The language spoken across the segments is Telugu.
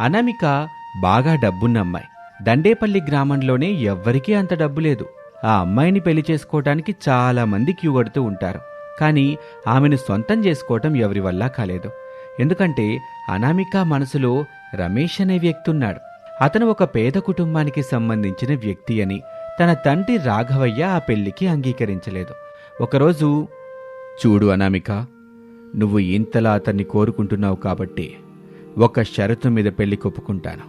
అనామిక బాగా డబ్బున్న అమ్మాయి. దండేపల్లి గ్రామంలోనే ఎవ్వరికీ అంత డబ్బు లేదు. ఆ అమ్మాయిని పెళ్ళి చేసుకోవటానికి చాలా మంది క్యూ కడుతూ ఉంటారు. కానీ ఆమెను సొంతం చేసుకోవటం ఎవరి వల్ల కాలేదు. ఎందుకంటే అనామిక మనసులో రమేష్ అనే వ్యక్తి ఉన్నాడు అతను ఒక పేద కుటుంబానికి సంబంధించిన వ్యక్తి అని తన తండ్రి రాఘవయ్య ఆ పెళ్ళికి అంగీకరించలేదు. ఒకరోజు చూడు అనామిక నువ్వు ఇంతలా అతన్ని కోరుకుంటున్నావు కాబట్టి ఒక షరతు మీద పెళ్ళి కొప్పుకుంటాను.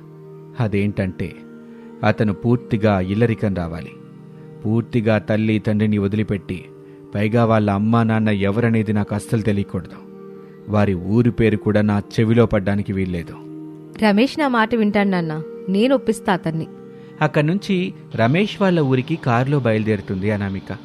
అదేంటంటే అతను పూర్తిగా ఇల్లరికం రావాలి. పూర్తిగా తల్లి తండ్రిని వదిలిపెట్టి పైగా వాళ్ళ అమ్మా నాన్న ఎవరనేది నాకు అస్సలు తెలియకూడదు. వారి ఊరి పేరు కూడా నా చెవిలో పడ్డానికి వీల్లేదు. రమేష్ నా మాట వింటాడు నాన్న. నేను ఒప్పిస్తా అతన్ని. అక్కడి నుంచి రమేష్ వాళ్ళ ఊరికి కారులో బయలుదేరుతుంది అనామిక.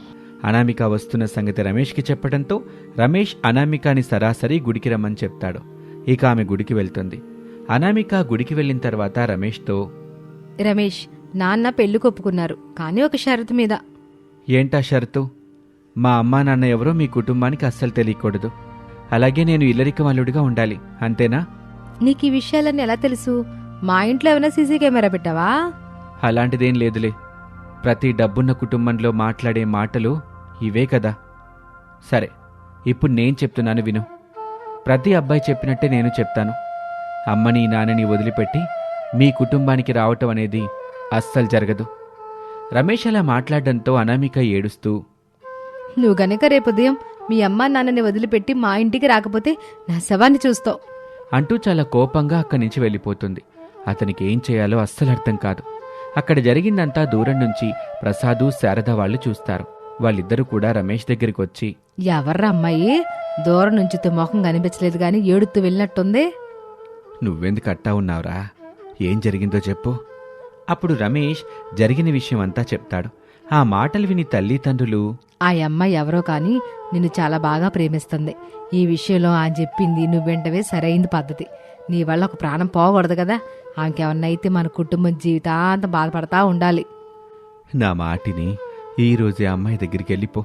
అనామిక వస్తున్న సంగతి రమేష్కి చెప్పడంతో రమేష్ అనామికాని సరాసరి గుడికి రమ్మని చెప్తాడు. ఇక ఆమె గుడికి వెళ్తుంది. అనామిక గుడికి వెళ్ళిన తర్వాత రమేష్తో రమేష్ నాన్న పెళ్ళి కొప్పుకున్నారు కానీ ఒక షరతు మీద. ఏంటా షరతు? మా అమ్మా నాన్న ఎవరో మీ కుటుంబానికి అస్సలు తెలియకూడదు. అలాగే నేను ఇల్లరిక అల్లుడిగా ఉండాలి అంతేనా? నీకు ఈ విషయాలన్నీ ఎలా తెలుసు? మా ఇంట్లో ఏమైనా సీసీ కెమెరా పెట్టావా? అలాంటిదేం లేదులే. ప్రతి డబ్బున్న కుటుంబంలో మాట్లాడే మాటలు ఇవే కదా. సరే ఇప్పుడు నేను చెప్తున్నాను విను. ప్రతి అబ్బాయి చెప్పినట్టే నేను చెప్తాను. అమ్మని నాన్నని వదిలిపెట్టి మీ కుటుంబానికి రావటం అనేది అస్సలు జరగదు. రమేష్ అలా మాట్లాడడంతో అనామిక ఏడుస్తూ నువ్వు గనక రేపు ఉదయం మీ అమ్మ నాన్నని వదిలిపెట్టి మా ఇంటికి రాకపోతే నా శవాన్ని చూస్తావు. అంటూ చాలా కోపంగా అక్కడి నుంచి వెళ్ళిపోతుంది. అతనికి ఏం చేయాలో అస్సలు అర్థం కాదు. అక్కడ జరిగిందంతా దూరం నుంచి ప్రసాదు శారద వాళ్ళు చూస్తారు. వాళ్ళిద్దరూ కూడా రమేష్ దగ్గరికి వచ్చి ఎవర్రా అమ్మాయి? దూరం నుంచి మొఖం కనిపించలేదు గాని ఏడుతూ వెళ్ళినట్టుంది. నువ్వెందుకు అట్టా ఉన్నావురా? ఏం జరిగిందో చెప్పు. అప్పుడు రమేష్ జరిగిన విషయం అంతా చెప్తాడు. ఆ మాటలు విని తల్లిదండ్రులు ఆ అమ్మాయి ఎవరో కానీ నిన్ను చాలా బాగా ప్రేమిస్తుంది. ఈ విషయంలో ఆయన చెప్పింది నువ్వెంటవే సరైంది పద్ధతి. నీ వల్ల ఒక ప్రాణం పోకూడదు కదా. ఆమెకేమన్నా అయితే మన కుటుంబం జీవితాంతం బాధపడతా ఉండాలి. నా మాటిని ఈ రోజే అమ్మాయి దగ్గరికి వెళ్ళిపో.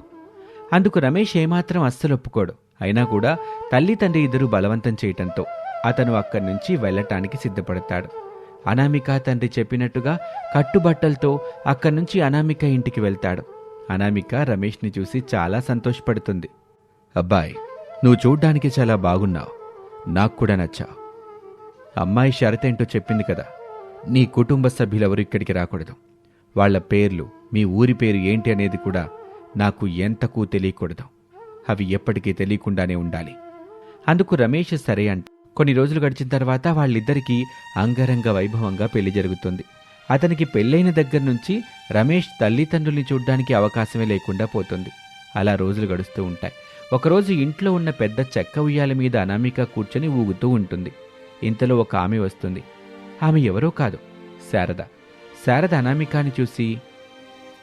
అందుకు రమేష్ ఏమాత్రం అస్సలు ఒప్పుకోడు అయినా కూడా తల్లి తండ్రి ఇద్దరు బలవంతం చేయటంతో అతను అక్కడి నుంచి వెళ్ళటానికి సిద్ధపడతాడు. అనామిక తండ్రి చెప్పినట్టుగా కట్టుబట్టలతో అక్కడి నుంచి అనామిక ఇంటికి వెళ్తాడు. అనామిక రమేష్ని చూసి చాలా సంతోషపడుతుంది. అబ్బాయ్ నువ్వు చూడ్డానికి చాలా బాగున్నావు. నాకు కూడా నచ్చావు అమ్మాయి షరతేంటో చెప్పింది కదా. నీ కుటుంబ సభ్యులెవరు ఇక్కడికి రాకూడదు. వాళ్ళ పేర్లు మీ ఊరి పేరు ఏంటి అనేది కూడా నాకు ఎంతకు తెలియకూడదు. అవి ఎప్పటికీ తెలియకుండానే ఉండాలి. అందుకు రమేష్ సరే అంట. కొన్ని రోజులు గడిచిన తర్వాత వాళ్ళిద్దరికీ అంగరంగ వైభవంగా పెళ్ళి జరుగుతుంది. అతనికి పెళ్ళైన దగ్గర నుంచి రమేష్ తల్లిదండ్రుల్ని చూడ్డానికి అవకాశమే లేకుండా పోతుంది. అలా రోజులు గడుస్తూ ఉంటాయి. ఒకరోజు ఇంట్లో ఉన్న పెద్ద చెక్క ఉయ్యాల మీద అనామిక కూర్చొని ఊగుతూ ఉంటుంది. ఇంతలో ఒక ఆమె వస్తుంది. ఆమె ఎవరో కాదు. శారద. శారద అనామికాని చూసి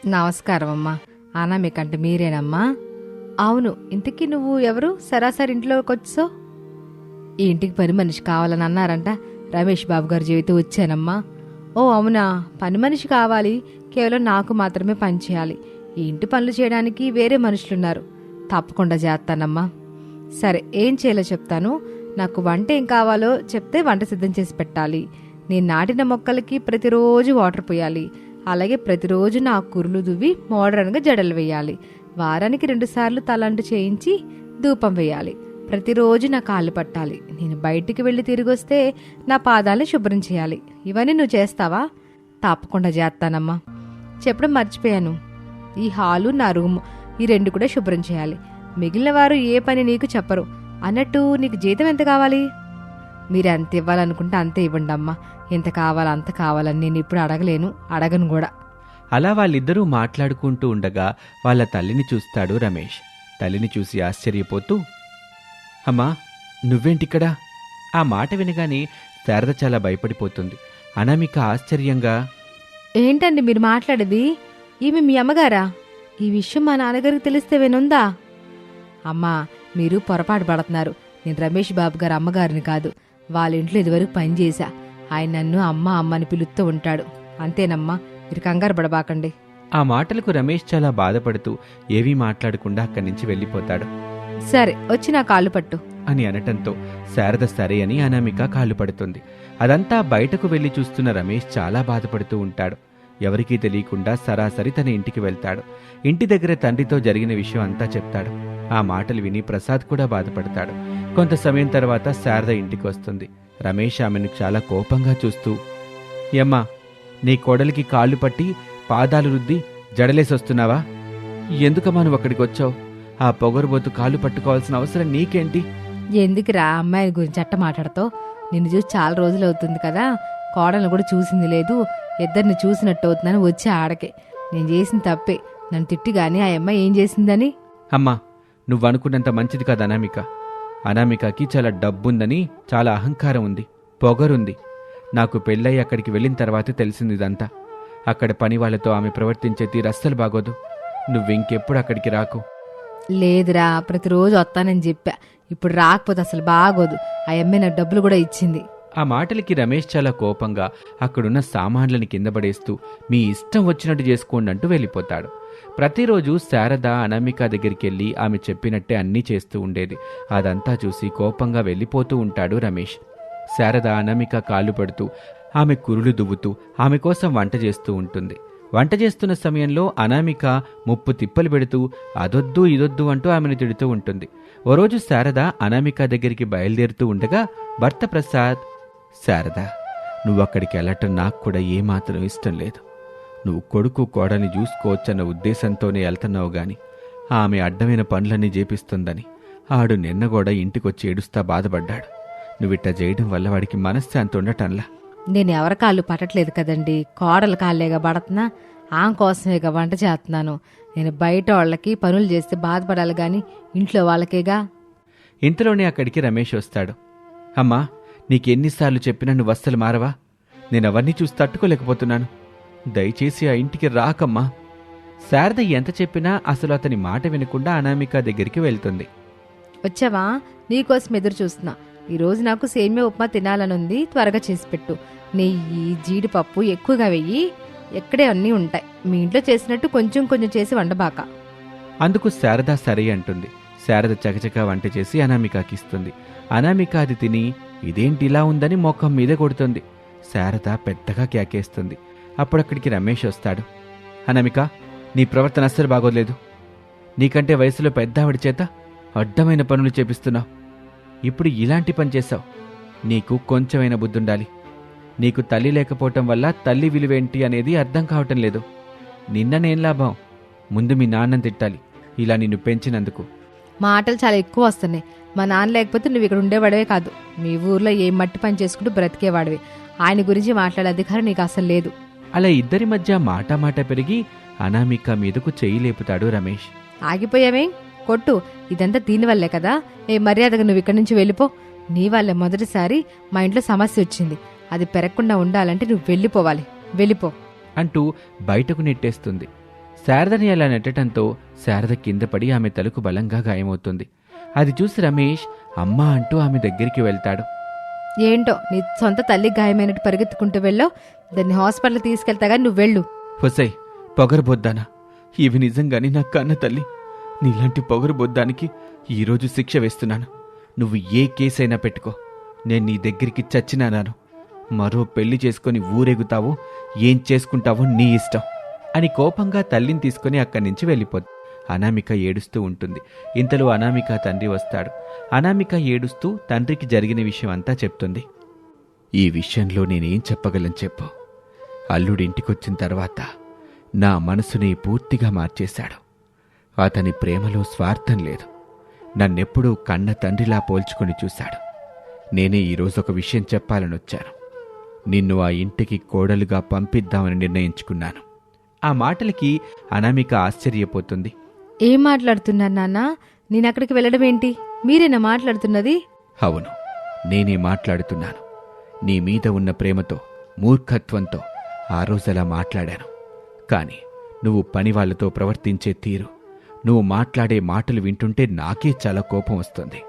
నమస్కారం అమ్మా అనామికంటే మీరేనమ్మా. అవును ఇంతకీ నువ్వు ఎవరు? సరాసరి ఇంట్లోకి వచ్చావు? ఈ ఇంటికి పని మనిషి కావాలని అన్నారంట రమేష్ బాబు గారు జీవితం వచ్చానమ్మా. ఓ అవునా? పని మనిషి కావాలి. కేవలం నాకు మాత్రమే పని చేయాలి. ఈ ఇంటి పనులు చేయడానికి వేరే మనుషులున్నారు. తప్పకుండా చేస్తానమ్మా. సరే ఏం చేయాలో చెప్తాను. నాకు వంట ఏం కావాలో చెప్తే వంట సిద్ధం చేసి పెట్టాలి. నేను నాటిన మొక్కలకి ప్రతిరోజు వాటర్ పోయాలి. అలాగే ప్రతిరోజు నా కురులు దువ్వి మోడర్న్గా జడలు వేయాలి. వారానికి రెండుసార్లు తలంటు చేయించి ధూపం వేయాలి. ప్రతిరోజు నా కాళ్ళు పట్టాలి. నేను బయటికి వెళ్ళి తిరిగి వస్తే నా పాదాలను శుభ్రం చేయాలి. ఇవన్నీ నువ్వు చేస్తావా? తప్పకుండా చేస్తానమ్మా. చెప్పడం మర్చిపోయాను. ఈ హాలు నా రూమ్ ఈ రెండు కూడా శుభ్రం చేయాలి. మిగిలిన వారు ఏ పని నీకు చెప్పరు. అన్నట్టు నీకు జీతం ఎంత కావాలి? మీరు ఎంత ఇవ్వాలనుకుంటే అంతే ఇవ్వండి అమ్మా ఎంత కావాలో అంత కావాలని నేను ఇప్పుడు అడగలేను అడగను కూడా. అలా వాళ్ళిద్దరూ మాట్లాడుకుంటూ ఉండగా వాళ్ళ తల్లిని చూస్తాడు రమేష్. తల్లిని చూసి ఆశ్చర్యపోతూ అమ్మా నువ్వేంటిక్కడా? ఆ మాట వినగానే శారద చాలా భయపడిపోతుంది. అనామిక ఆశ్చర్యంగా ఏంటండి మీరు మాట్లాడేది? ఈమె మీ అమ్మగారా? ఈ విషయం మా నాన్నగారికి తెలిస్తే వినుందా? అమ్మా మీరు పొరపాటు పడుతున్నారు. నేను రమేష్ బాబు గారు అమ్మగారిని కాదు. వాళ్ళ ఇంట్లో ఇదివరకు పనిచేశా ఆయన నన్ను అమ్మ అమ్మ అని పిలుస్తూ ఉంటాడు. అంతేనమ్మా మీరు కంగారు పడబాకండి. ఆ మాటలకు రమేష్ చాలా బాధపడుతూ ఏవీ మాట్లాడకుండా అక్కడి నుంచి వెళ్ళిపోతాడు. సరే వచ్చి నా కాళ్ళు పట్టు. అని అనటంతో శారద సరే అని అనామిక కాళ్ళు పడుతుంది. అదంతా బయటకు వెళ్ళి చూస్తున్న రమేష్ చాలా బాధపడుతూ ఉంటాడు. ఎవరికీ తెలియకుండా సరాసరి తన ఇంటికి వెళ్తాడు. ఇంటి దగ్గర తండ్రితో జరిగిన విషయం అంతా చెప్తాడు. ఆ మాటలు విని ప్రసాద్ కూడా బాధపడతాడు. కొంత సమయం తర్వాత శారద ఇంటికి వస్తుంది. రమేష్ ఆమెను చాలా కోపంగా చూస్తూ యమ్మా నీ కోడలికి కాళ్ళు పట్టి పాదాలు రుద్ది జడలేసి వస్తున్నావా ఎందుకమ్మా నువ్వు అక్కడికి వచ్చావు ఆ పొగరుబోతు కాళ్ళు పట్టుకోవాల్సిన అవసరం నీకేంటి? ఎందుకురా అమ్మాయి గురించి అట్ట మాట్లాడతావు? నిన్ను చూసి చాలా రోజులు అవుతుంది కదా. కోడలను కూడా చూసింది లేదు. ఇద్దరిని చూసినట్టు అవుతుందని వచ్చి ఆడకే. నేను చేసిన తప్పే. నన్ను తిట్టి గాని ఆ అమ్మాయి ఏం చేసిందని? అమ్మా నువ్వు అనుకున్నంత మంచిది కాదు అనామిక అనామికకి చాలా డబ్బుందని చాలా అహంకారం ఉంది పొగరుంది. నాకు పెళ్ళై అక్కడికి వెళ్ళిన తర్వాతే తెలిసింది ఇదంతా. అక్కడ పని వాళ్ళతో ఆమె ప్రవర్తించే తీరు అస్సలు బాగోదు. నువ్వింకెప్పుడు అక్కడికి రాకు. లేదురా ప్రతిరోజు వస్తానని చెప్పా. ఇప్పుడు రాకపోతే అసలు బాగోదు. ఆ అమ్మాయి నాకు డబ్బులు కూడా ఇచ్చింది. ఆ మాటలకి రమేష్ చాలా కోపంగా అక్కడున్న సామాన్లని కింద పడేస్తూ మీ ఇష్టం వచ్చినట్టు చేసుకోండి అంటూ వెళ్ళిపోతాడు. ప్రతిరోజు శారద అనామిక దగ్గరికి వెళ్ళి ఆమె చెప్పినట్టే అన్నీ చేస్తూ ఉండేది. అదంతా చూసి కోపంగా వెళ్ళిపోతూ ఉంటాడు రమేష్. శారద అనామిక కాళ్ళు పడుతూ ఆమె కురులు దువ్వుతూ ఆమె కోసం వంట చేస్తూ ఉంటుంది. వంట చేస్తున్న సమయంలో అనామిక ముప్పు తిప్పలు పెడుతూ అదొద్దు ఇదొద్దు అంటూ ఆమెను తిడుతూ ఉంటుంది. ఓ రోజు శారద అనామిక దగ్గరికి బయలుదేరుతూ ఉండగా భర్త ప్రసాద్. శారద నువ్వు అక్కడికి వెళ్ళటం నాకు కూడా ఏమాత్రం ఇష్టం లేదు. నువ్వు కొడుకు కోడని చూసుకోవచ్చన్న ఉద్దేశంతోనే వెళ్తున్నావు గాని ఆమె అడ్డమైన పనులన్నీ చేపిస్తుందని ఆడు నిన్న కూడా ఇంటికొచ్చి ఏడుస్తా బాధపడ్డాడు. నువ్విట్ట చేయడం వల్ల వాడికి మనశ్శాంతి ఉండటంలా? నేను ఎవరి కాళ్ళు పట్టట్లేదు కదండి. కోడల కాళ్ళేగా పడుతున్నా ఆమె కోసమేగా వంట చేస్తున్నాను. నేను బయట వాళ్ళకి పనులు చేస్తే బాధపడాలి గాని ఇంట్లో వాళ్ళకేగా? ఇంతలోనే అక్కడికి రమేష్ వస్తాడు. అమ్మా నీకెన్నిసార్లు చెప్పినా నువ్వు అస్సలు మారవా? నేను అవన్నీ చూసి తట్టుకోలేకపోతున్నాను. దయచేసి ఆ ఇంటికి రాకమ్మా. శారద ఎంత చెప్పినా అసలు అతని మాట వినకుండా అనామిక దగ్గరికి వెళ్తుంది. వచ్చావా? నీకోసం ఎదురు చూస్తున్నా. ఈరోజు నాకు సేమియా ఉప్మా తినాలనుంది త్వరగా చేసి పెట్టు. నెయ్యి జీడిపప్పు ఎక్కువగా వెయ్యి ఎక్కడే అన్నీ ఉంటాయి. మీ ఇంట్లో చేసినట్టు కొంచెం కొంచెం చేసి వండబాక. అందుకు శారద సరే అంటుంది. శారద చకచక వంట చేసి అనామికకి ఇస్తుంది. అనామిక అది తిని ఇదేంటి ఇలా ఉందని మొఖం మీద కొడుతుంది. శారద పెద్దగా కేకేస్తుంది అప్పుడక్కడికి రమేష్ వస్తాడు. అనమిక నీ ప్రవర్తన అస్సలు బాగోలేదు. నీకంటే వయసులో పెద్దావిడి చేత అడ్డమైన పనులు చేపిస్తున్నావు. ఇప్పుడు ఇలాంటి పని చేశావు. నీకు కొంచెమైన బుద్ధుండాలి. నీకు తల్లి లేకపోవటం వల్ల తల్లి విలువేంటి అనేది అర్థం కావటం లేదు. నిన్ననేం లాభం? ముందు మీ నాన్నని తిట్టాలి. ఇలా నిన్ను పెంచినందుకు. మాటలు చాలా ఎక్కువ వస్తున్నాయి. మా నాన్న లేకపోతే నువ్వు ఇక్కడ ఉండేవాడవే కాదు. మీ ఊర్లో ఏం మట్టి పని చేసుకుంటూ బ్రతికేవాడివి. ఆయన గురించి మాట్లాడే అధికారం నీకు అసలు లేదు. అలా ఇద్దరి మధ్య మాట మాట పెరిగి అనామిక మీదకు చెయ్యి లేపుతాడు రమేష్. ఆగిపోయావేం? కొట్టు. ఇదంతా దీనివల్లే కదా. ఏ మర్యాదగా నువ్వు ఇక్కడి నుంచి వెళ్ళిపో. నీ వల్లే మొదటిసారి మా ఇంట్లో సమస్య వచ్చింది. అది పెరగకుండా ఉండాలంటే నువ్వు వెళ్ళిపోవాలి. వెళ్ళిపో. అంటూ బయటకు నెట్టేస్తుంది. శారదని అలా నెట్టడంతో శారద కింద పడి ఆమె తలకు బలంగా గాయమవుతుంది. అది చూసి రమేష్ అమ్మా అంటూ ఆమె దగ్గరికి వెళ్తాడు. ఏంటో నీ సొంత తల్లి గాయమైనట్టు పరిగెత్తుకుంటూ వెళ్ళో దాన్ని హాస్పిటల్ తీసుకెళ్తాగా నువ్వు వెళ్ళు. హుసై పొగరుబొద్దానా? ఇవి నిజంగానే నా కన్న తల్లి. నీలాంటి పొగరుబొద్దానికి ఈరోజు శిక్ష వేస్తున్నాను. నువ్వు ఏ కేసైనా పెట్టుకో. నేను నీ దగ్గరికి చచ్చినానాను మరో పెళ్ళి చేసుకొని ఊరెగుతావో ఏం చేసుకుంటావో నీ ఇష్టం అని కోపంగా తల్లిని తీసుకుని అక్కడి నుంచి వెళ్ళిపోద్ది. అనామిక ఏడుస్తూ ఉంటుంది. ఇంతలో అనామిక తండ్రి వస్తాడు. అనామిక ఏడుస్తూ తండ్రికి జరిగిన విషయం అంతా చెప్తుంది. ఈ విషయంలో నేనేం చెప్పగలను చెప్పు. అల్లుడింటికొచ్చిన తర్వాత నా మనసుని పూర్తిగా మార్చేశాడు. అతని ప్రేమలో స్వార్థం లేదు. నన్నెప్పుడూ కన్న తండ్రిలా పోల్చుకొని చూశాడు. నేనే ఈరోజు ఒక విషయం చెప్పాలని వచ్చాను. నిన్ను ఆ ఇంటికి కోడలుగా పంపిద్దామని నిర్ణయించుకున్నాను. ఆ మాటలకి అనామిక ఆశ్చర్యపోతుంది. ఏం మాట్లాడుతున్నారు నాన్న? నేను అక్కడికి వెళ్ళడం ఏంటి? మీరేనా మాట్లాడుతున్నది? అవును నేనే మాట్లాడుతున్నాను. నీ మీద ఉన్న ప్రేమతో మూర్ఖత్వంతో ఆ రోజలా మాట్లాడాను. కానీ నువ్వు పనివాళ్ళతో ప్రవర్తించే తీరు నువ్వు మాట్లాడే మాటలు వింటుంటే నాకే చాలా కోపం వస్తుంది.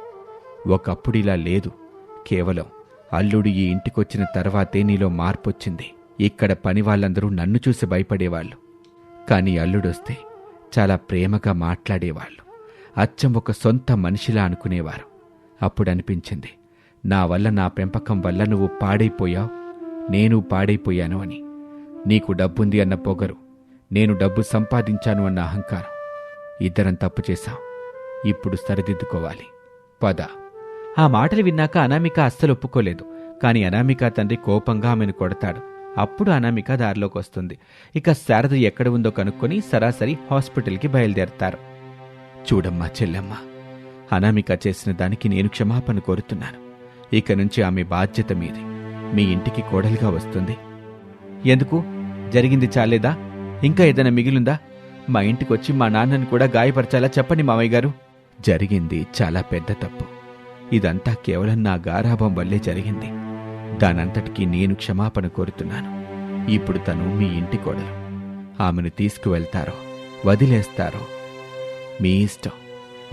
ఒకప్పుడు ఇలా లేదు. కేవలం అల్లుడు ఈ ఇంటికొచ్చిన తర్వాతే నీలో మార్పొచ్చింది. ఇక్కడ పని వాళ్ళందరూ నన్ను చూసి భయపడేవాళ్ళు. కానీ అల్లుడొస్తే చాలా ప్రేమగా మాట్లాడేవాళ్ళు. అచ్చం ఒక సొంత మనిషిలా అనుకునేవారు. అప్పుడు అనిపించింది నా వల్ల నా పెంపకం వల్ల నువ్వు పాడైపోయావు నేను పాడైపోయాను అని. నీకు డబ్బుంది అన్న పొగరు నేను డబ్బు సంపాదించాను అన్న అహంకారం. ఇద్దరం తప్పు చేశాం. ఇప్పుడు సరిదిద్దుకోవాలి. పద. ఆ మాటలు విన్నాక అనామిక అస్సలు ఒప్పుకోలేదు. కాని అనామిక తండ్రి కోపంగా ఆమెను కొడతాడు. అప్పుడు అనామిక దారిలోకి వస్తుంది ఇక శారద ఎక్కడ ఉందో కనుక్కొని సరాసరి హాస్పిటల్కి బయలుదేరతారు. చూడమ్మా చెల్లెమ్మ అనామిక చేసిన దానికి నేను క్షమాపణ కోరుతున్నాను. ఇక నుంచి ఆమె బాధ్యత మీది. మీ ఇంటికి కోడలుగా వస్తుంది. ఎందుకు? జరిగింది చాలేదా? ఇంకా ఏదైనా మిగిలిందా? మా ఇంటికి వచ్చి మా నాన్నని కూడా గాయపరచాలా చెప్పండి మామయ్య గారు. జరిగింది చాలా పెద్ద తప్పు. ఇదంతా కేవలం నా గారాభం వల్లే జరిగింది. దానంతటికీ నేను క్షమాపణ కోరుతున్నాను. ఇప్పుడు తను మీ ఇంటి కోడలు. ఆమెను తీసుకువెళ్తారో వదిలేస్తారో మీ ఇష్టం.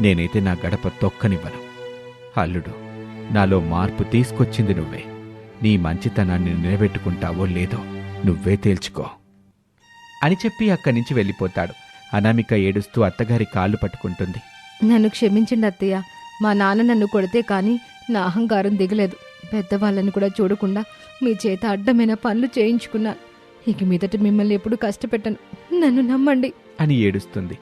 నేనైతే నా గడప తొక్కనివ్వను. అల్లుడు నాలో మార్పు తీసుకొచ్చింది నువ్వే. నీ మంచితనాన్ని నిలబెట్టుకుంటావో లేదో నువ్వే తేల్చుకో. అని చెప్పి అక్కడి నుంచి వెళ్ళిపోతాడు. అనామిక ఏడుస్తూ అత్తగారి కాళ్ళు పట్టుకుంటుంది. నన్ను క్షమించండి అత్తయ్య. మా నాన్న నన్ను కొడితే కానీ నా అహంకారం దిగలేదు. పెద్దవాళ్ళని కూడా చూడకుండా మీ చేత అడ్డమైన పనులు చేయించుకున్నాను ఇక మీదట మిమ్మల్ని ఎప్పుడు కష్టపెట్టను. నన్ను నమ్మండి. అని ఏడుస్తుంది.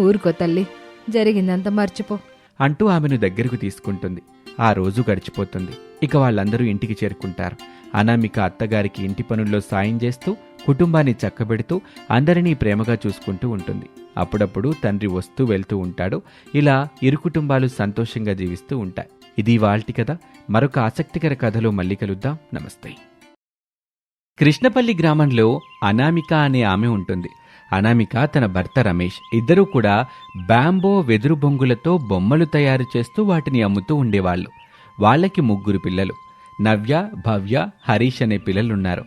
ఊరుకో తల్లి. జరిగిందంతా మర్చిపో. అంటూ ఆమెను దగ్గరకు తీసుకుంటుంది. ఆ రోజు గడిచిపోతుంది. ఇక వాళ్ళందరూ ఇంటికి చేరుకుంటారు. అనామిక అత్తగారికి ఇంటి పనుల్లో సాయం చేస్తూ కుటుంబాన్ని చక్కబెడుతూ అందరినీ ప్రేమగా చూసుకుంటూ ఉంటుంది. అప్పుడప్పుడు తండ్రి వస్తూ వెళ్తూ ఉంటాడు. ఇలా ఇరు కుటుంబాలు సంతోషంగా జీవిస్తూ ఉంటాయి. ఇది వాల్టి కథ. మరొక ఆసక్తికర కథలో మళ్ళీ కలుద్దాం. నమస్తే. కృష్ణపల్లి గ్రామంలో అనామిక అనే ఆమె ఉంటుంది. అనామిక తన భర్త రమేష్ ఇద్దరూ కూడా బ్యాంబో వెదురు బొంగులతో బొమ్మలు తయారు చేస్తూ వాటిని అమ్ముతూ ఉండేవాళ్ళు. వాళ్ళకి ముగ్గురు పిల్లలు. నవ్య భవ్య హరీష్ అనే పిల్లలున్నారు.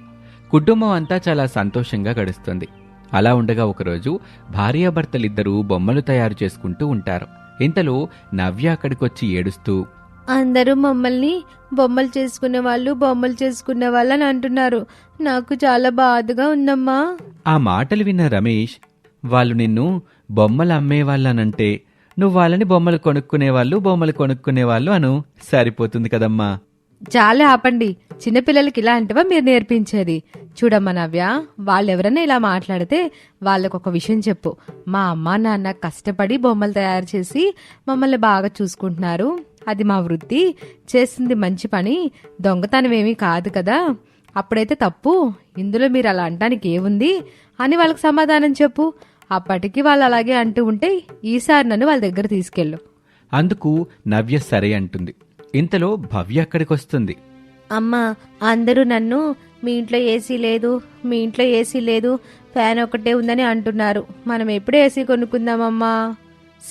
కుటుంబం అంతా చాలా సంతోషంగా గడుస్తుంది. అలా ఉండగా ఒకరోజు భార్యాభర్తలిద్దరూ బొమ్మలు తయారు చేసుకుంటూ ఉంటారు. ఇంతలో నవ్య అక్కడికొచ్చి ఏడుస్తూ అందరూ మమ్మల్ని బొమ్మలు చేసుకునే వాళ్ళు బొమ్మలు చేసుకునే వాళ్ళని అంటున్నారు. నాకు చాలా బాధగా ఉందమ్మా. ఆ మాటలు విన్న రమేష్ వాళ్ళు నిన్ను బొమ్మలు అమ్మేవాళ్ళనంటే నువ్వు వాళ్ళని బొమ్మలు కొనుక్కునేవాళ్ళు బొమ్మలు కొనుక్కునేవాళ్ళు అను. సరిపోతుంది కదమ్మా. చాలా ఆపండి. చిన్నపిల్లలకి ఇలా అంటవా మీరు నేర్పించేది? చూడమ్మా నవ్య వాళ్ళెవరైనా ఇలా మాట్లాడితే వాళ్ళకు ఒక విషయం చెప్పు. మా అమ్మ నాన్న కష్టపడి బొమ్మలు తయారు చేసి మమ్మల్ని బాగా చూసుకుంటున్నారు. అది మా వృత్తి చేసింది మంచి పని దొంగతనం ఏమీ కాదు కదా. అప్పుడైతే తప్పు ఇందులో మీరు అలా అంటానికి ఏముంది? అని వాళ్ళకి సమాధానం చెప్పు. అప్పటికి వాళ్ళు అలాగే అంటూ ఉంటే ఈసారి నన్ను వాళ్ళ దగ్గర తీసుకెళ్ళు. అందుకు నవ్య సరే అంటుంది. ఇంతలో భవ్య అక్కడికొస్తుంది. అమ్మా అందరూ నన్ను మీ ఇంట్లో ఏసీ లేదు మీ ఇంట్లో ఏసీ లేదు ఫ్యాన్ ఒకటే ఉందని అంటున్నారు. మనం ఎప్పుడు ఏసీ కొనుక్కుందామమ్మా?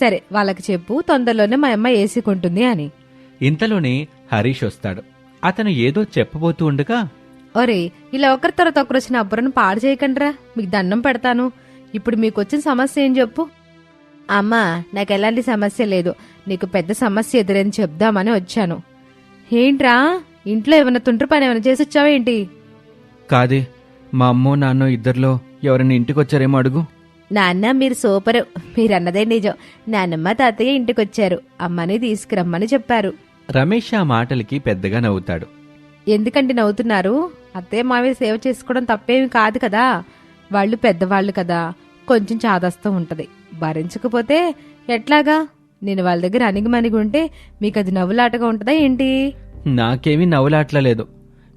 సరే వాళ్ళకి చెప్పు తొందరలోనే మా అమ్మ ఏసీ కొంటుంది అని. ఇంతలోనే హరీష్ వస్తాడు. అతను ఏదో చెప్పబోతూ ఉండగా ఒరే ఇలా ఒకరి తర్వాత ఒకరు వచ్చిన అబ్బురను పాడు చేయకండిరా. మీకు దండం పెడతాను. ఇప్పుడు మీకు వచ్చిన సమస్య ఏం చెప్పు. అమ్మా నాకు ఎలాంటి సమస్య లేదు. నీకు పెద్ద సమస్య ఎదురని చెప్దామని వచ్చాను. ఏంట్రా? ఇంట్లో ఏమైనా తుండ్రు పని ఏమైనా చేసి వచ్చావా ఏంటి? కాదే మా అమ్మో నాన్నో ఇద్దరిలో ఎవరైనా ఇంటికొచ్చారేమో అడుగు. నాన్న మీరు సూపరు. మీరన్నదే నిజం. నాన్నమ్మ తాతయ్య ఇంటికొచ్చారు. అమ్మని తీసుకురమ్మని చెప్పారు. రమేష్ ఆ మాటలకి పెద్దగా నవ్వుతాడు. ఎందుకంటే నవ్వుతున్నారు? అత్తయ్య మావి సేవ చేసుకోవడం తప్పేమి కాదు కదా. వాళ్ళు పెద్దవాళ్ళు కదా. కొంచెం చాదస్తం ఉంటది. భరించకపోతే ఎట్లాగా? నేను వాళ్ళ దగ్గర అణిగిమణిగి ఉంటే మీకు అది నవ్వులాటగా ఉంటుందా ఏంటి? నాకేమీ నవ్వులాట్లేదు.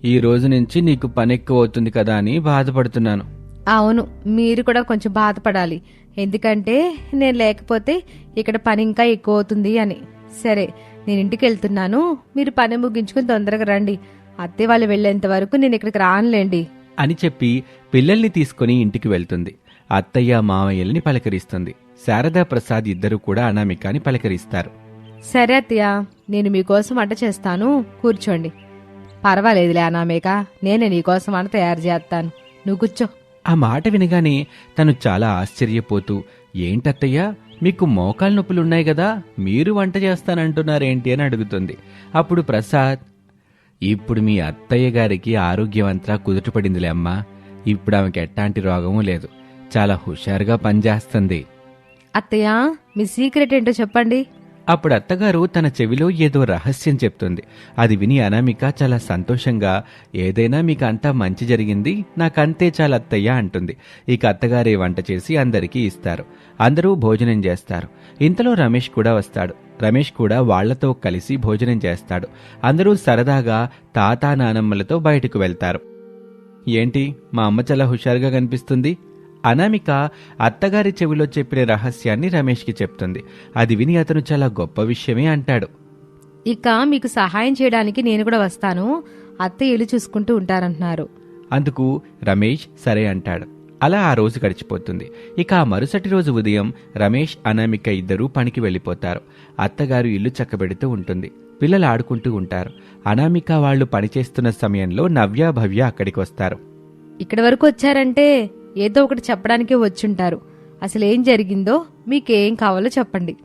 ఈ రోజు నుంచి నీకు పని ఎక్కువ అవుతుంది కదా అని బాధపడుతున్నాను. అవును మీరు కూడా కొంచెం బాధపడాలి. ఎందుకంటే నేను లేకపోతే ఇక్కడ పని ఇంకా ఎక్కువ అవుతుంది అని. సరే నేను ఇంటికి వెళ్తున్నాను. మీరు పని ముగించుకుని తొందరగా రండి. అత్తయ్య వాళ్ళు వెళ్ళేంత వరకు నేను ఇక్కడికి రానులేండి. అని చెప్పి పిల్లల్ని తీసుకుని ఇంటికి వెళ్తుంది. అత్తయ్య మావయ్యల్ని పలకరిస్తుంది. శారదా ప్రసాద్ ఇద్దరు కూడా అనామికాని పలకరిస్తారు. సరే అత్తయ్య నేను మీకోసం వంట చేస్తాను. కూర్చోండి. పర్వాలేదులే అనామేక నేనే నీకోసం వంట తయారు చేస్తాను. నువ్వు కూర్చో. ఆ మాట వినగానే తను చాలా ఆశ్చర్యపోతూ ఏంటత్తయ్యా మీకు మోకాలు నొప్పులున్నాయి కదా మీరు వంట చేస్తానంటున్నారేంటి? అని అడుగుతుంది. అప్పుడు ప్రసాద్ ఇప్పుడు మీ అత్తయ్య గారికి ఆరోగ్యమంతా కుదుటపడిందిలే అమ్మా. ఇప్పుడు ఆమెకి ఎట్లాంటి రోగమూ లేదు. చాలా హుషారుగా పనిచేస్తుంది. అత్తయ్య మీ సీక్రెట్ ఏంటో చెప్పండి. అప్పుడు అత్తగారు తన చెవిలో ఏదో రహస్యం చెప్తుంది. అది విని అనామిక చాలా సంతోషంగా ఏదైనా మీకు అంతా మంచి జరిగింది నాకంతే చాలా అత్తయ్య అంటుంది. ఇక అత్తగారే వంట చేసి అందరికీ ఇస్తారు. అందరూ భోజనం చేస్తారు. ఇంతలో రమేష్ కూడా వస్తాడు. రమేష్ కూడా వాళ్ళతో కలిసి భోజనం చేస్తాడు. అందరూ సరదాగా తాత నానమ్మలతో బయటకు వెళ్తారు. ఏంటి మా అమ్మ చాలా హుషారుగా కనిపిస్తుంది? అనామిక అత్తగారి చెవిలో చెప్పిన రహస్యాన్ని రమేష్కి చెప్తుంది. అది విని అతను చాలా గొప్ప విషయమే అంటాడు. ఇక మీకు సహాయం చేయడానికి నేను కూడా వస్తాను. అత్త ఇల్లు చూసుకుంటూ ఉంటారంటున్నారు. అందుకు రమేష్ సరే అంటాడు. అలా ఆ రోజు గడిచిపోతుంది. ఇక ఆ మరుసటి రోజు ఉదయం రమేష్ అనామిక ఇద్దరూ పనికి వెళ్ళిపోతారు. అత్తగారు ఇల్లు చక్కబెడుతూ ఉంటుంది. పిల్లలు ఆడుకుంటూ ఉంటారు. అనామిక వాళ్ళు పనిచేస్తున్న సమయంలో నవ్య భవ్య అక్కడికి వస్తారు. ఇక్కడి వరకు వచ్చారంటే ఏదో ఒకటి చెప్పడానికే వచ్చుంటారు. అసలు ఏం జరిగిందో మీకేం కావాలో చెప్పండి.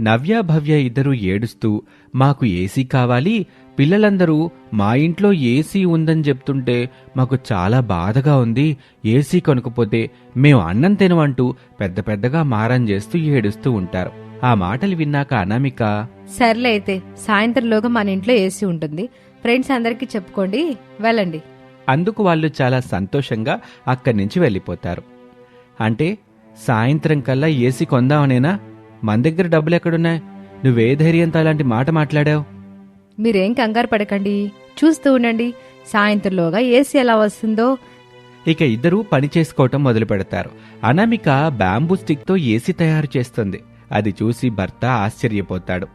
నవ్య భవ్య ఇద్దరూ ఏడుస్తూ మాకు ఏసీ కావాలి పిల్లలందరూ మా ఇంట్లో ఏసీ ఉందని చెప్తుంటే మాకు చాలా బాధగా ఉంది ఏసీ కొనుక్కపోతే మేము అన్నం తినమంటూ పెద్ద పెద్దగా మారం చేస్తూ ఏడుస్తూ ఉంటారు. ఆ మాటలు విన్నాక అనామిక సర్లే అయితే సాయంత్రంలోగా మన ఇంట్లో ఏసీ ఉంటుంది. ఫ్రెండ్స్ అందరికీ చెప్పుకోండి వెళ్ళండి. అందుకు వాళ్ళు చాలా సంతోషంగా అక్కడి నుంచి వెళ్ళిపోతారు. అంటే సాయంత్రం కల్లా ఏసీ కొందామనేనా? మన దగ్గర డబ్బులు ఎక్కడున్నాయి? నువ్వే ధైర్యంతో అలాంటి మాట మాట్లాడావు? మీరేం కంగారు పడకండి. చూస్తూ ఉండండి. సాయంత్రంలోగా ఏసీ ఎలా వస్తుందో. ఇక ఇద్దరూ పని చేసుకోవటం మొదలు పెడతారు. అనామిక బ్యాంబూ స్టిక్తో ఏసీ తయారు చేస్తుంది. అది చూసి భర్త ఆశ్చర్యపోతాడు.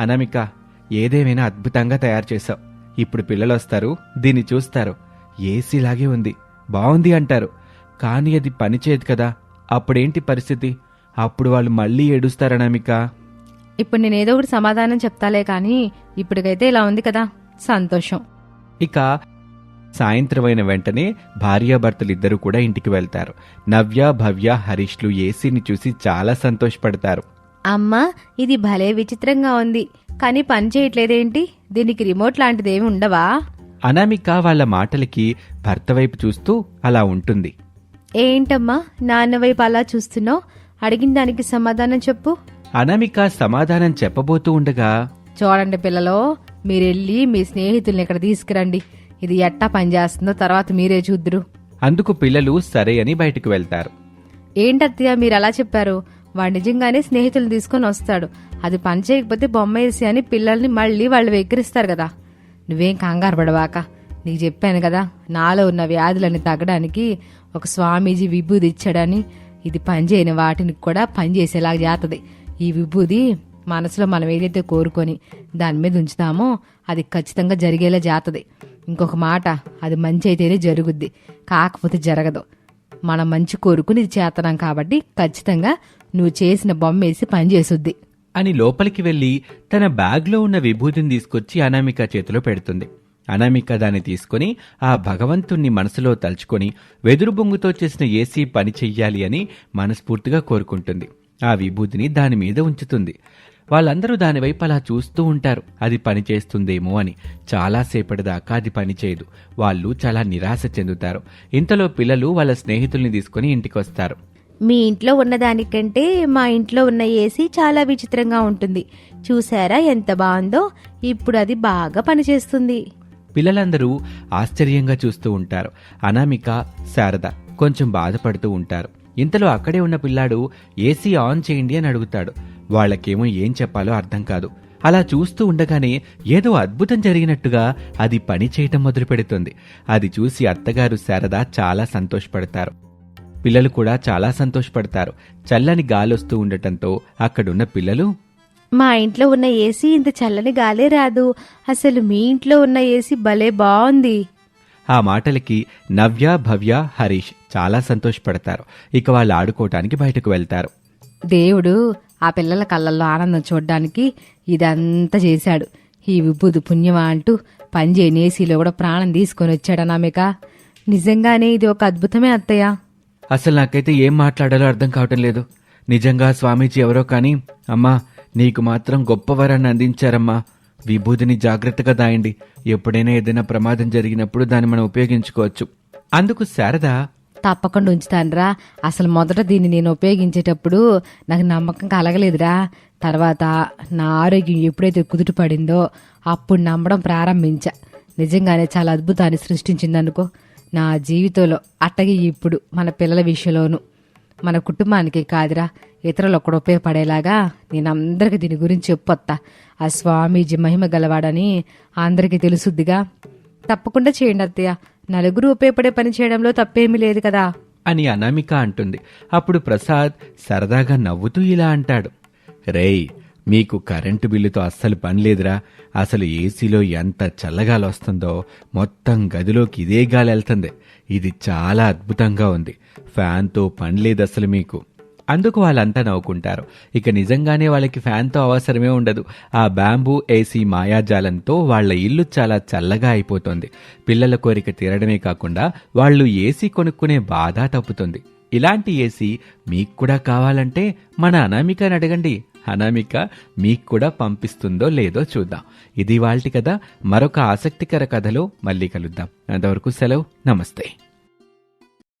అనామిక ఏదేమైనా అద్భుతంగా తయారు చేశావు ఇప్పుడు పిల్లలు వస్తారు దీన్ని చూస్తారు. ఏసీలాగే ఉంది. బాగుంది అంటారు. కానీ అది పనిచేయదు కదా. అప్పుడేంటి పరిస్థితి? అప్పుడు వాళ్ళు మళ్ళీ ఏడుస్తారు అనామిక ఇప్పుడు నేను ఏదో ఒకటి సమాధానం చెప్తాలే కానీ ఇప్పటికైతే ఇలా ఉంది కదా. సంతోషం. ఇక సాయంత్రమైన వెంటనే భార్యాభర్తలు ఇద్దరు కూడా ఇంటికి వెళ్తారు. నవ్య భవ్య హరీష్లు ఏసీని చూసి చాలా సంతోషపడతారు. అమ్మా ఇది భలే విచిత్రంగా ఉంది. కానీ పని చేయట్లేదేంటి? దీనికి రిమోట్ లాంటిదేమి ఉండవా? అనామిక వాళ్ళ మాటలకి భర్త వైపు చూస్తూ అలా ఉంటుంది. ఏంటమ్మా నాన్న వైపు అలా చూస్తున్నావు? అడిగిన దానికి సమాధానం చెప్పు. అనామిక సమాధానం చెప్పబోతూ ఉండగా చూడండి పిల్లలో మీరెళ్ళి మీ స్నేహితుల్ని ఇక్కడ తీసుకురండి. ఇది ఎట్టా పనిచేస్తుందో తర్వాత మీరే చూద్దురు. అందుకు పిల్లలు సరే అని బయటకు వెళ్తారు. ఏంటత్తయ్య మీరు అలా చెప్పారు? వాడు నిజంగానే స్నేహితులు తీసుకొని వస్తాడు. అది పని చేయకపోతే బొమ్మ వేసి అని పిల్లల్ని మళ్ళీ వాళ్ళు వెక్కిరిస్తారు కదా. నువ్వేం కంగారు పడవాక. నీకు చెప్పాను కదా నాలో ఉన్న వ్యాధులని తగ్గడానికి ఒక స్వామీజీ విభూది ఇచ్చాడని. ఇది పనిచేయని వాటిని కూడా పనిచేసేలాగా చేస్తుంది ఈ విభూది మనసులో మనం ఏదైతే కోరుకొని దాని మీద ఉంచుతామో అది ఖచ్చితంగా జరిగేలా చేస్తుంది ఇంకొక మాట అది మంచి అయితేనే జరుగుద్ది. కాకపోతే జరగదు. మనం మంచి కోరుకుని ఇది చేస్తున్నాం కాబట్టి ఖచ్చితంగా నువ్వు చేసిన బొమ్మ వేసి పని అని లోపలికి వెళ్ళి తన బ్యాగ్లో ఉన్న విభూతిని తీసుకొచ్చి అనామిక చేతిలో పెడుతుంది. అనామిక దాన్ని తీసుకుని ఆ భగవంతుణ్ణి మనసులో తలుచుకొని వెదురు బొంగుతో చేసిన ఏసీ పని చెయ్యాలి అని మనస్ఫూర్తిగా కోరుకుంటుంది. ఆ విభూతిని దాని మీద ఉంచుతుంది. వాళ్ళందరూ దానివైపు అలా చూస్తూ ఉంటారు. అది పని చేస్తుందేమో అని. చాలాసేపటి దాకా అది పనిచేయదు వాళ్ళు చాలా నిరాశ చెందుతారు. ఇంతలో పిల్లలు వాళ్ళ స్నేహితుల్ని తీసుకుని ఇంటికొస్తారు. మీ ఇంట్లో ఉన్నదానికంటే మా ఇంట్లో ఉన్న ఏసీ చాలా విచిత్రంగా ఉంటుంది. చూసారా ఎంత బాగుందో? ఇప్పుడు అది బాగా పనిచేస్తుంది. పిల్లలందరూ ఆశ్చర్యంగా చూస్తూ ఉంటారు. అనామిక శారద కొంచెం బాధపడుతూ ఉంటారు. ఇంతలో అక్కడే ఉన్న పిల్లాడు ఏసీ ఆన్ చేయండి అని అడుగుతాడు. వాళ్ళకేమో ఏం చెప్పాలో అర్థం కాదు. అలా చూస్తూ ఉండగానే ఏదో అద్భుతం జరిగినట్టుగా అది పని చేయటం మొదలు పెడుతుంది అది చూసి అత్తగారు శారద చాలా సంతోషపడతారు. పిల్లలు కూడా చాలా సంతోషపడతారు. చల్లని గాలొస్తూ ఉండటంతో అక్కడున్న పిల్లలు మా ఇంట్లో ఉన్న ఏసీ ఇంత చల్లని గాలే రాదు. అసలు మీ ఇంట్లో ఉన్న ఏసీ భలే బాగుంది ఆ మాటలకి నవ్య భవ్య హరీష్ చాలా సంతోషపడతారు. ఇక వాళ్ళు ఆడుకోవటానికి బయటకు వెళ్తారు. దేవుడు ఆ పిల్లల కళ్ళల్లో ఆనందం చూడడానికి ఇదంతా చేశాడు. ఈ విభూది పుణ్యమా అంటూ పనిచేయని ఏసీలో కూడా ప్రాణం తీసుకొని వచ్చాడు అనామిక నిజంగానే ఇది ఒక అద్భుతమే అత్తయ్య. అసలు నాకైతే ఏం మాట్లాడాలో అర్థం కావటం లేదు. నిజంగా స్వామీజీ ఎవరో కానీ అమ్మా నీకు మాత్రం గొప్ప వరాన్ని అందించారమ్మా. విభూతిని జాగ్రత్తగా దాయండి. ఎప్పుడైనా ఏదైనా ప్రమాదం జరిగినప్పుడు దాన్ని మనం ఉపయోగించుకోవచ్చు. అందుకు శారద తప్పకుండా ఉంచుతానురా. అసలు మొదట దీన్ని నేను ఉపయోగించేటప్పుడు నాకు నమ్మకం కలగలేదురా. తర్వాత నా ఆరోగ్యం ఎప్పుడైతే కుదుట పడిందో అప్పుడు నమ్మడం ప్రారంభించా. నిజంగానే చాలా అద్భుతాన్ని సృష్టించిందనుకో. నా జీవితంలో అట్టగి ఇప్పుడు మన పిల్లల విషయంలోనూ మన కుటుంబానికి కాదురా ఇతరులకు కూడా ఉపయోగపడేలాగా నేను అందరికి దీని గురించి చెప్పొత్తా. ఆ స్వామీజీ మహిమ గలవాడని అందరికీ తెలుసుద్దిగా. తప్పకుండా చేయండి అత్తయ్య. నలుగురు ఉపయోగపడే పని చేయడంలో తప్పేమీ లేదు కదా. అని అనామిక అంటుంది. అప్పుడు ప్రసాద్ సరదాగా నవ్వుతూ ఇలా అంటాడు. రేయ్ మీకు కరెంటు బిల్లుతో అస్సలు పనిలేదురా అసలు ఏసీలో ఎంత చల్లగాలి వస్తుందో మొత్తం గదిలోకి ఇదే గాలి వెళ్తుంది. ఇది చాలా అద్భుతంగా ఉంది. ఫ్యాన్తో పని లేదు అసలు మీకు. అందుకు వాళ్ళంతా నవ్వుకుంటారు. ఇక నిజంగానే వాళ్ళకి ఫ్యాన్తో అవసరమే ఉండదు. ఆ బ్యాంబూ ఏసీ మాయాజాలంతో వాళ్ళ ఇల్లు చాలా చల్లగా అయిపోతుంది. పిల్లల కోరిక తీరడమే కాకుండా వాళ్ళు ఏసీ కొనుక్కునే బాధ తప్పుతుంది. ఇలాంటి ఏసీ మీకు కూడా కావాలంటే మన అనామికని అడగండి. అనామిక మీకు కూడా పంపిస్తుందో లేదో చూద్దాం. ఇది వాళ్ళటి కదా మరొక ఆసక్తికర కథలో మళ్ళీ కలుద్దాం. అంతవరకు సెలవు. నమస్తే.